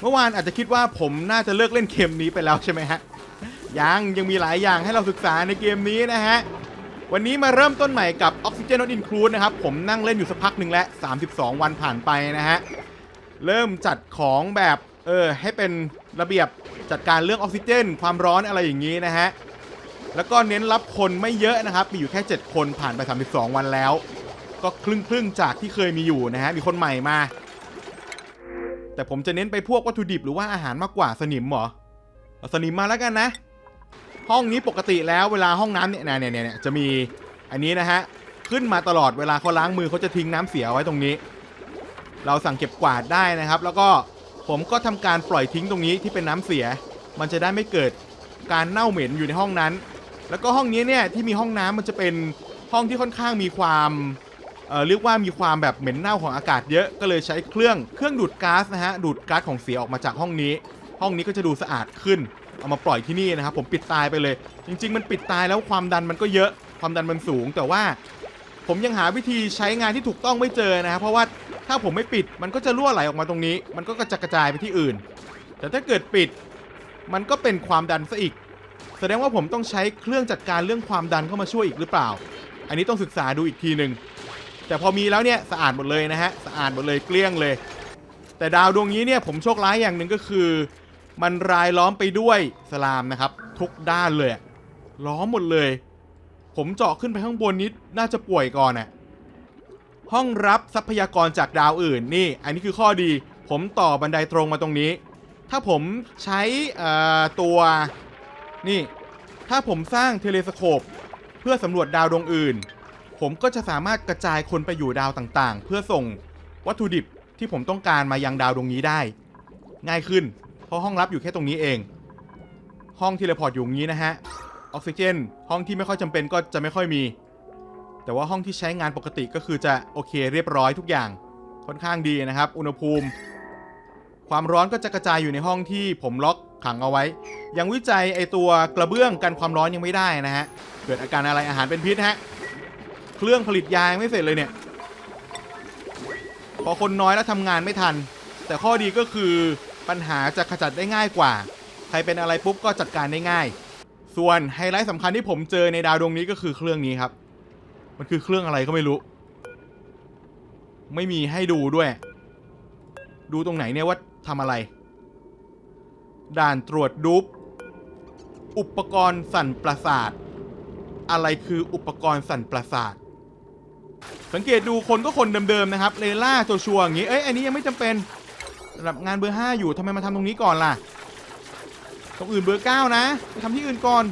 เมื่อวานอาจจะคิดว่าผมน่าจะเลิกเล่นเกมนี้ไปแล้วใช่ไหมฮะ ยังยังมีหลายอย่างให้เราศึกษาในเกมนี้นะฮะ วันนี้มาเริ่มต้นใหม่กับ Oxygen Not Include นะครับ ผมนั่งเล่นอยู่สักพักหนึ่งแล้ว 32 วันผ่านไปนะฮะ เริ่มจัดของแบบเออให้เป็นระเบียบจัดการเรื่องออกซิเจน ความร้อนอะไรอย่างนี้นะฮะ แล้วก็เน้นรับคนไม่เยอะนะครับ มีอยู่แค่ 7 คนผ่านไป 32 วันแล้ว ก็ครึ่งครึ่งๆจากที่เคยมีอยู่นะฮะ มีคนใหม่มา แต่ผมจะเน้นไปพวกวัตถุดิบหรือว่าอาหารมากกว่าสนิมเหรอสนิมมาแล้วกันนะ ห้องนี้ปกติแล้วเวลาห้องน้ำเนี่ยเนี่ยเนี่ยเนี่ยจะมีอันนี้นะฮะขึ้นมาตลอดเวลาเขาล้างมือเขาจะทิ้งน้ำเสียไว้ตรงนี้ เราสั่งเก็บกวาดได้นะครับ แล้วก็ผมก็ทำการปล่อยทิ้งตรงนี้ที่เป็นน้ำเสีย มันจะได้ไม่เกิดการเน่าเหม็นอยู่ในห้องนั้น แล้วก็ห้องนี้เนี่ยที่มีห้องน้ำมันจะเป็นห้องที่ค่อนข้างมีความ เรียกว่ามีความแบบเหม็นเน่าของอากาศเยอะก็เลยใช้เครื่องเครื่องดูดก๊าซนะฮะดูดก๊าซของเสียออกมาจากห้องนี้ ห้องนี้ก็จะดูสะอาดขึ้น เอามาปล่อยที่นี่นะครับผมปิดตายไปเลย จริง ๆ มันปิดตายแล้วความดันมันก็เยอะความดันมันสูง แต่ว่าผมยังหาวิธีใช้งานที่ถูกต้องไม่เจอนะครับเพราะว่าถ้าผมไม่ปิดมันก็จะรั่วไหลออกมาตรงนี้ มันก็กระจดกระจายไปที่อื่น แต่ถ้าเกิดปิดมันก็เป็นความดันซะอีก แสดงว่าผมต้องใช้เครื่องจัดการเรื่องความดันเข้ามาช่วยอีกหรือเปล่า อันนี้ต้องศึกษาดูอีกทีหนึ่ง แต่พอมีแล้วเนี่ยสะอาดหมดเลยนะฮะสะอาดหมดเลยเกลี้ยงเลย แต่ดาวดวงนี้เนี่ยผมโชคร้ายอย่างหนึ่งก็คือ มันรายล้อมไปด้วยสลามนะครับ ทุกด้านเลยล้อมหมดเลย ผมเจาะขึ้นไปข้างบนนี้น่าจะป่วยก่อนน่ะห้องรับทรัพยากรจากดาวอื่นนี่ อันนี้คือข้อดี ผมต่อบันไดตรงมาตรงนี้ ถ้าผมใช้ตัวนี่ ถ้าผมสร้างเทเลสโคป เพื่อสำรวจดาวดวงอื่น ผมก็จะสามารถกระจายคนไปอยู่ดาวต่างๆ เพื่อส่งวัตถุดิบที่ผมต้องการมายังดาวดวงนี้ได้ ง่ายขึ้น เพราะห้องรับอยู่แค่ตรงนี้เอง ห้องเทเลพอร์ตอยู่อย่างนี้นะฮะออกซิเจน ห้องที่ไม่ค่อยจำเป็นก็จะไม่ค่อยมี แต่ว่าห้องที่ใช้งานปกติก็คือจะโอเคเรียบร้อยทุกอย่างค่อนข้างดีนะครับ อุณหภูมิ ความร้อนก็จะกระจายอยู่ในห้องที่ผมล็อกขังเอาไว้ ยังวิจัยไอตัวกระเบื้องกันความร้อนยังไม่ได้นะฮะเกิดอาการอะไรอาหารเป็นพิษฮะ เครื่องผลิตยายังไม่เสร็จเลยเนี่ยพอคนน้อยแล้วทำงานไม่ทัน แต่ข้อดีก็คือปัญหาจะขจัดได้ง่ายกว่า ใครเป็นอะไรปุ๊บก็จัดการได้ง่าย ส่วนไฮไลท์สำคัญที่ผมเจอในดาวดวงนี้ก็คือเครื่องนี้ครับ มันคือเครื่องอะไรก็ไม่รู้ ไม่มีให้ดูด้วย ดูตรงไหนเนี่ยว่าทำอะไร ด่านตรวจดูปอุปกรณ์สั่นประสาท อะไรคืออุปกรณ์สั่นประสาท สังเกตดูคนก็คนเดิมๆนะครับเลล่าโจชัวอย่างงี้เอ้ยอันนี้ยังไม่จำเป็นสำหรับงานเบอร์ 5 อยู่ทำไมมาทำตรงนี้ก่อนล่ะตรงอื่นเบอร์ 9 นะไปทำที่อื่นก่อน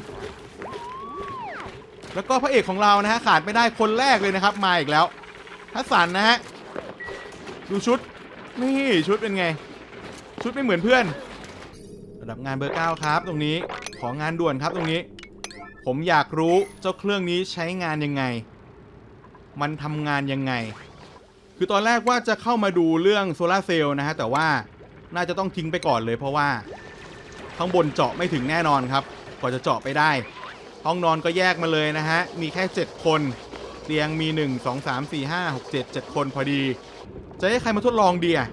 แล้วก็พระเอกของเรานะฮะขาดไม่ได้คนแรกเลยนะครับ มาอีกแล้วทัศสันนะฮะดูชุดนี่ชุดเป็นไง ชุดไม่เหมือนเพื่อนระดับงานเบอร์ 9 ครับ ตรงนี้ของานด่วนครับตรงนี้ ผมอยากรู้เจ้าเครื่องนี้ใช้งานยังไง มันทำงานยังไง คือตอนแรกว่าจะเข้ามาดูเรื่องโซลาร์เซลล์นะฮะ แต่ว่าน่าจะต้องทิ้งไปก่อนเลยเพราะว่า ข้างบนเจาะไม่ถึงแน่นอนครับกว่าจะเจาะไปได้ ห้องนอนก็แยกมาเลยนะฮะ มีแค่ 7 คน เตียงมี 1 2 3 4 5 6 7 7 คนพอดี จะให้ใครมาทดลองดีอะ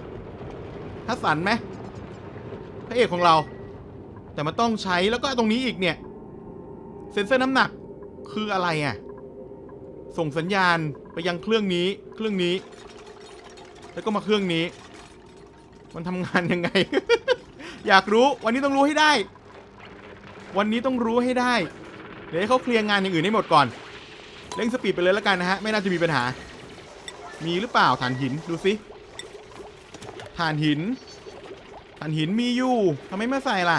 ถ้าสันไหมพระเอกของเรา แต่มันต้องใช้แล้วก็ตรงนี้อีกเนี่ย เซ็นเซอร์น้ำหนักคืออะไรอะ ส่งสัญญาณไปยังเครื่องนี้เครื่องนี้ แล้วก็มาเครื่องนี้ มันทำงานยังไง อยากรู้วันนี้ต้องรู้ให้ได้ วันนี้ต้องรู้ให้ได้ เดี๋ยวให้เขาเคลียร์งานอย่างอื่นให้หมดก่อน เร่งสปีดไปเลยแล้วกันนะฮะ ไม่น่าจะมีปัญหา มีหรือเปล่าฐานหินดูสิฐานหินฐานหินมีอยู่ทำไมไม่ใส่ล่ะ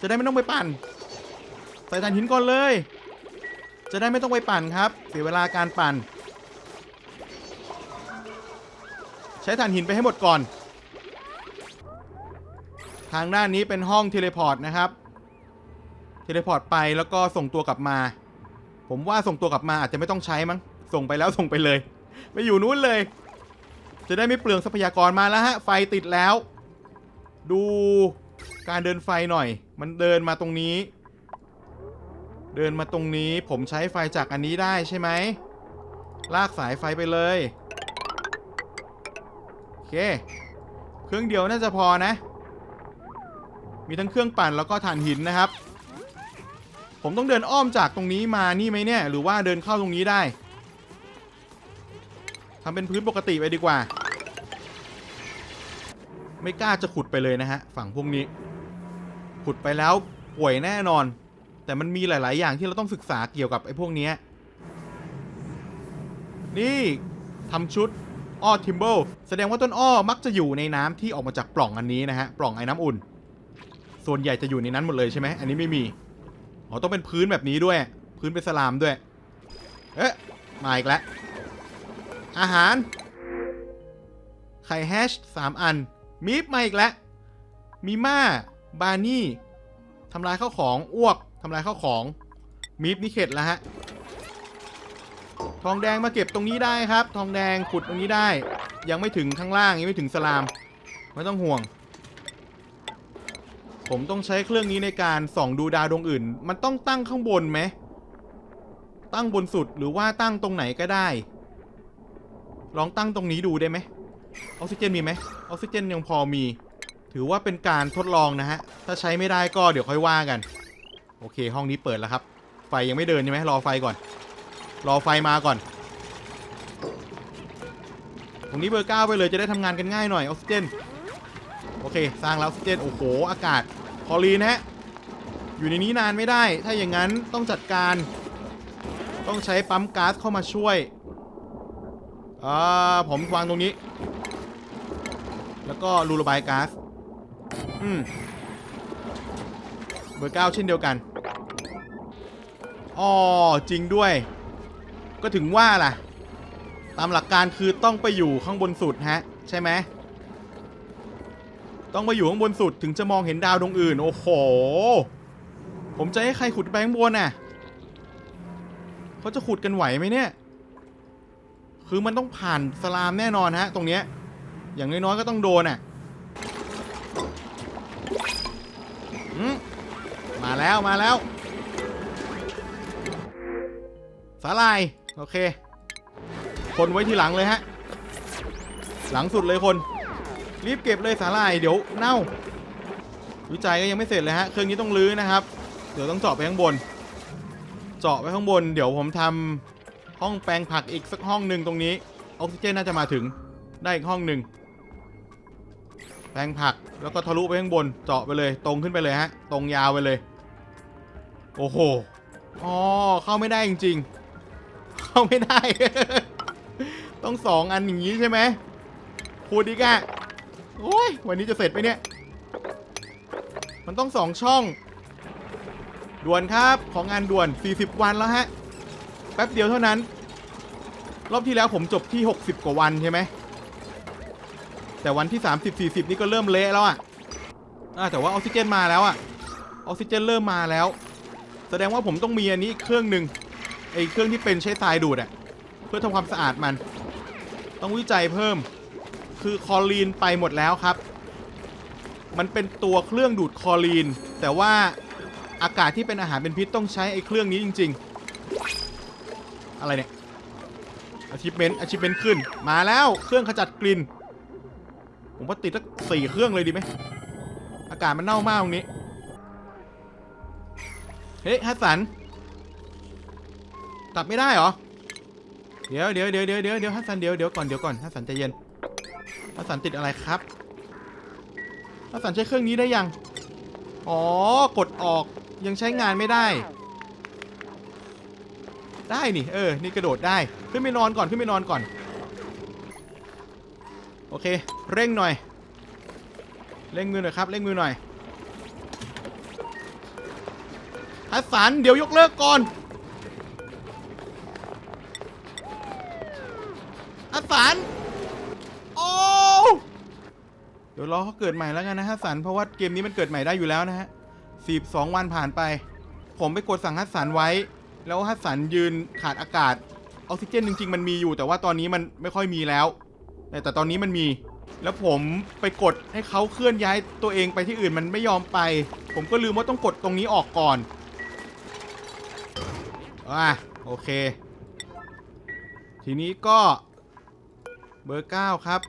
จะได้ไม่ต้องไปปั่น ใส่ฐานหินก่อนเลย จะได้ไม่ต้องไปปั่นครับ เสียเวลาการปั่น ใช้ถ่านหินไปให้หมดก่อน ทางด้านนี้เป็นห้องเทเลพอร์ตนะครับ เทเลพอร์ตไปแล้วก็ส่งตัวกลับมา ผมว่าส่งตัวกลับมาอาจจะไม่ต้องใช้มั้ง ส่งไปแล้วส่งไปเลย ไปอยู่นู้นเลย จะได้ไม่เปลืองทรัพยากรมาแล้วฮะ ไฟติดแล้ว ดูการเดินไฟหน่อย มันเดินมาตรงนี้ เดินมาตรงนี้ผมใช้ไฟจากอันนี้ได้ใช่ไหม ลากสายไฟไปเลย โอเค เครื่องเดียวน่าจะพอนะ มีทั้งเครื่องปั่นแล้วก็ถ่านหินนะครับ ผมต้องเดินอ้อมจากตรงนี้มานี่ไหมเนี่ย หรือว่าเดินเข้าตรงนี้ได้ทำเป็นพื้นปกติไปดีกว่า ไม่กล้าจะขุดไปเลยนะฮะ ฝั่งพวกนี้ ขุดไปแล้วป่วยแน่นอน แต่มันมีหลาย ๆ อย่างที่เราต้องศึกษาเกี่ยวกับไอ้พวกนี้นี่ทำชุดอ้อทิมเบิลแสดงว่าต้นอ้อมักจะอยู่ในน้ำที่ออกมาจากปล่องอันนี้นะฮะ ปล่องไอ้น้ำอุ่น ส่วนใหญ่จะอยู่ในนั้นหมดเลยใช่ไหม อันนี้ไม่มี อ๋อ ต้องเป็นพื้นแบบนี้ด้วย พื้นเป็นสลามด้วย เอ๊ะ มาอีกแล้ว อาหาร ไข่แฮชสามอัน มีฟมาอีกแล้ว มีม่า บานี่ทำลายข้าวของ อ้วกำลายข้าวของมีฟนี่เข็ดแล้วฮะ ทองแดงมาเก็บตรงนี้ได้ครับ ทองแดงขุดตรงนี้ได้ ยังไม่ถึงข้างล่างยังไม่ถึงสลาม ไม่ต้องห่วง ผมต้องใช้เครื่องนี้ในการส่องดูดาวดวงอื่น มันต้องตั้งข้างบนไหม ตั้งบนสุดหรือว่าตั้งตรงไหนก็ได้ ลองตั้งตรงนี้ดูได้ไหมออกซิเจนมีไหมออกซิเจนยังพอมี ถือว่าเป็นการทดลองนะฮะ ถ้าใช้ไม่ได้ก็เดี๋ยวค่อยว่ากัน โอเค ห้องนี้เปิดแล้วครับ ไฟยังไม่เดินใช่ไหมรอไฟก่อน รอไฟมาก่อน ตรงนี้เบอร์เก้าไปเลยจะได้ทำงานกันง่ายหน่อยออกซิเจน โอเค สร้างแล้วออกซิเจน โอ้โห อากาศพอลีนฮะ อยู่ในนี้นานไม่ได้ ถ้าอย่างนั้นต้องจัดการ ต้องใช้ปั๊มก๊าซเข้ามาช่วย อ่า ผมวางตรงนี้ แล้วก็รูระบายก๊าซ อืม เบอร์เก้าเช่นเดียวกันอ๋อจริงด้วย ก็ถึงว่าล่ะ ตามหลักการคือต้องไปอยู่ข้างบนสุดฮะ ใช่ไหมต้องไปอยู่ข้างบนสุดถึงจะมองเห็นดาวดวงอื่น โอ้โห ผมจะให้ใครขุดไปข้างบนน่ะเขาจะขุดกันไหวไหมเนี่ย คือมันต้องผ่านสลามแน่นอนฮะ ตรงเนี้ย อย่างน้อยๆก็ต้องโดนอะอื มาแล้วมาแล้วสาลาย โอเค คนไว้ทีหลังเลยฮะ หลังสุดเลยคน รีบเก็บเลยสาลาย เดี๋ยวเน่า วิจัยก็ยังไม่เสร็จเลยฮะ เครื่องนี้ต้องรื้อนะครับ เดี๋ยวต้องเจาะไปข้างบน เจาะไปข้างบน เดี๋ยวผมทำห้องแปลงผักอีกสักห้องหนึ่งตรงนี้ ออกซิเจนน่าจะมาถึง ได้อีกห้องหนึ่งแปลงผักแล้วก็ทะลุไปข้างบน เจาะไปเลย ตรงขึ้นไปเลยฮะ ตรงยาวไปเลย โอ้โห อ๋อ เข้าไม่ได้จริงๆ เข้าไม่ได้ ต้องสองอันอย่างนี้ใช่ไหมพูดดีกะโอ้ย วันนี้จะเสร็จไหมเนี่ย มันต้องสองช่อง ด่วนครับ ของงานด่วน 40 วันแล้วฮะ แป๊บเดียวเท่านั้น รอบที่แล้วผมจบที่ 60 กว่าวันใช่ไหม แต่วันที่ 30 40 นี่ก็เริ่มเละแล้วอะอะแต่ว่าออกซิเจนมาแล้วอะออกซิเจนเริ่มมาแล้ว แสดงว่าผมต้องมีอันนี้เครื่องหนึ่งไอ้เครื่องที่เป็นใช้ทรายดูดอะเพื่อทำความสะอาดมัน ต้องวิจัยเพิ่ม คือคอลีนไปหมดแล้วครับ มันเป็นตัวเครื่องดูดคอลีน แต่ว่าอากาศที่เป็นอาหารเป็นพิษต้องใช้ไอ้เครื่องนี้จริง ๆ อะไรเนี่ยอาชิเมนอาชิเมนขึ้น มาแล้วเครื่องขจัดกลิ่น ผมว่าติดสักสี่เครื่องเลยดีไหม อากาศมันเน่ามากตรงนี้ เฮ้ยฮัสสันตัดไม่ได้เหรอ เดี๋ยวเดี๋ยวเดี๋ยวเดี๋ยวเดี๋ยวเดี๋ยวฮัสสันเดี๋ยวเดี๋ยวก่อนเดี๋ยวก่อนฮัสสันใจเย็นฮัสสันติดอะไรครับฮัสสันใช้เครื่องนี้ได้ยัง อ๋อ กดออกยังใช้งานไม่ได้ ได้นี่ เออ นี่กระโดดได้ ขึ้นไปนอนก่อนขึ้นไปนอนก่อน โอเค เร่งหน่อย เร่งมือหน่อยครับ เร่งมือหน่อย ฮัสสันเดี๋ยวยกเลิกก่อนฮัสสันโอ้เดี๋ยวรอเขาเกิดใหม่แล้วกันนะฮัสสันเพราะว่าเกมนี้มันเกิดใหม่ได้อยู่แล้วนะฮะ42วันผ่านไป ผมไปกดสั่งฮัสสันไว้ แล้วฮัสสันยืนขาดอากาศออกซิเจนจริง ๆ มันมีอยู่ แต่ว่าตอนนี้มันไม่ค่อยมีแล้ว แต่ตอนนี้มันมี แล้วผมไปกดให้เขาเคลื่อนย้ายตัวเองไปที่อื่นมันไม่ยอมไป ผมก็ลืมว่าต้องกดตรงนี้ออกก่อน อะโอเค ทีนี้ก็เบอร์ 9 ครับ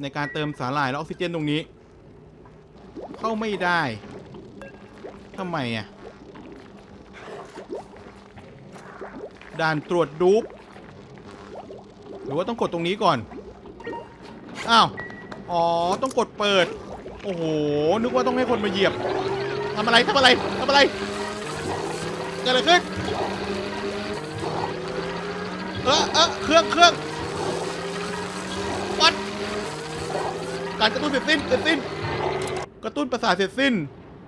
ในการเติมสาหร่ายและออกซิเจนตรงนี้ เข้าไม่ได้ทำไมอะ ด่านตรวจดูปหรือว่าต้องกดตรงนี้ก่อน อ้าว อ๋อ ต้องกดเปิด โอ้โห นึกว่าต้องให้คนมาเหยียบทำอะไรทำอะไรทำอะไรเกิดอะไรขึ้น ออเออเครื่องเครื่องวัดการกระตุ้นเสร็จสิ้นเสร็จสิ้น กระตุ้นประสาทเสร็จสิ้น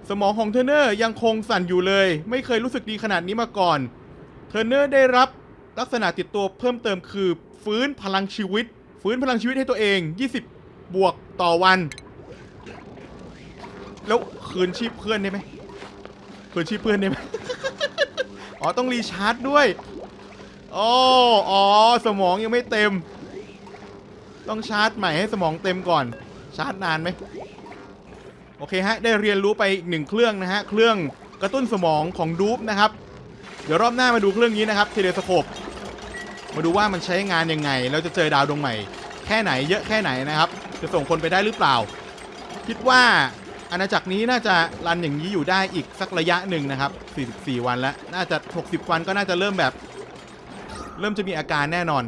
สมองของเทรนเนอร์ยังคงสั่นอยู่เลย ไม่เคยรู้สึกดีขนาดนี้มาก่อน เทรนเนอร์ได้รับลักษณะติดตัวเพิ่มเติมคือ ฟื้นพลังชีวิต ฟื้นพลังชีวิตให้ตัวเอง 20 บวกต่อวัน แล้วคืนชีพเพื่อนได้ไหมคืนชีพเพื่อนได้ไหม อ๋อต้องรีชาร์จด้วย โอ๋ออ๋อ สมองยังไม่เต็ม ต้องชาร์จใหม่ให้สมองเต็มก่อน ชาร์จนานไหมโอเคฮะ ได้เรียนรู้ไปอีกหนึ่งเครื่องนะฮะ เครื่องกระตุ้นสมองของดูปนะครับ เดี๋ยวรอบหน้ามาดูเครื่องนี้นะครับ เทเลสโคป มาดูว่ามันใช้งานยังไง แล้วจะเจอดาวดวงใหม่ แค่ไหนเยอะแค่ไหนนะครับ จะส่งคนไปได้หรือเปล่า คิดว่าอาณาจักรนี้น่าจะรันอย่างนี้อยู่ได้อีกสักระยะหนึ่งนะครับ 44 วันแล้ว น่าจะ 60 วันก็น่าจะเริ่มแบบ เริ่มจะมีอาการแน่นอน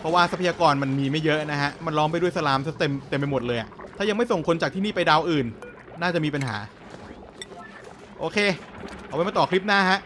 เพราะว่าทรัพยากรมันมีไม่เยอะนะฮะ มันล้อมไปด้วยสลามซะเต็มเต็มไปหมดเลยอะถ้ายังไม่ส่งคนจากที่นี่ไปดาวอื่น น่าจะมีปัญหา โอเค เอาไว้มาต่อคลิปหน้าฮะ